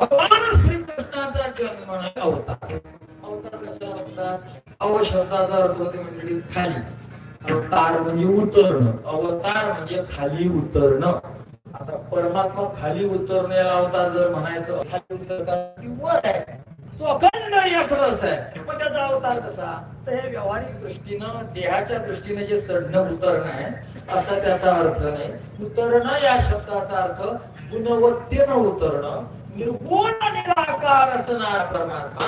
भगवान श्रीकृष्णाचा जन्म अवतार. अवतार कसा होता अवशब्दाचा अर्थ होते मंडळी खाली. अवतार म्हणजे उतरणं. अवतार म्हणजे खाली उतरणं. आता परमात्मा खाली उतरण्याला अवतार जर म्हणायचं खाली उतरता वर आहे. तो अखंड एक रस आहे. पण त्याचा अवतार कसा? तर हे व्यावहारिक दृष्टीनं देहाच्या दृष्टीने जे चढणं उतरणं आहे असा त्याचा अर्थ नाही. उतरणं या शब्दाचा अर्थ गुणवत्तेनं उतरणं. निर्गुण निराकार असणारा परमात्मा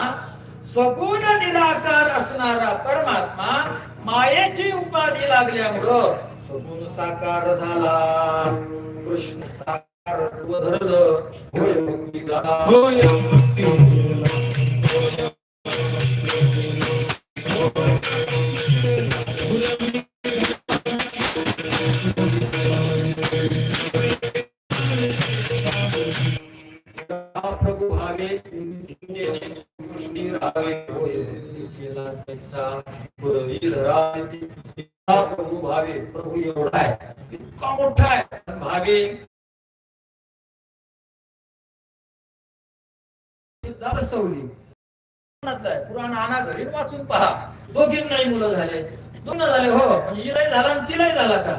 स्वगुण निराकार असणारा परमात्मा मायेची उपाधी लागल्यामुळं स्वगुण साकार झाला. कृष्ण साकार धरलं. इतका प्रभू भावे प्रभू एवढा आहे इतका मोठा आहे भावे सुद्धा पुराण आणा घरी वाचून पहा. दोघींनाही मुलं झाले. दोन झाले हो म्हणजे हिलाही झाला आणि तिलाही झाला का?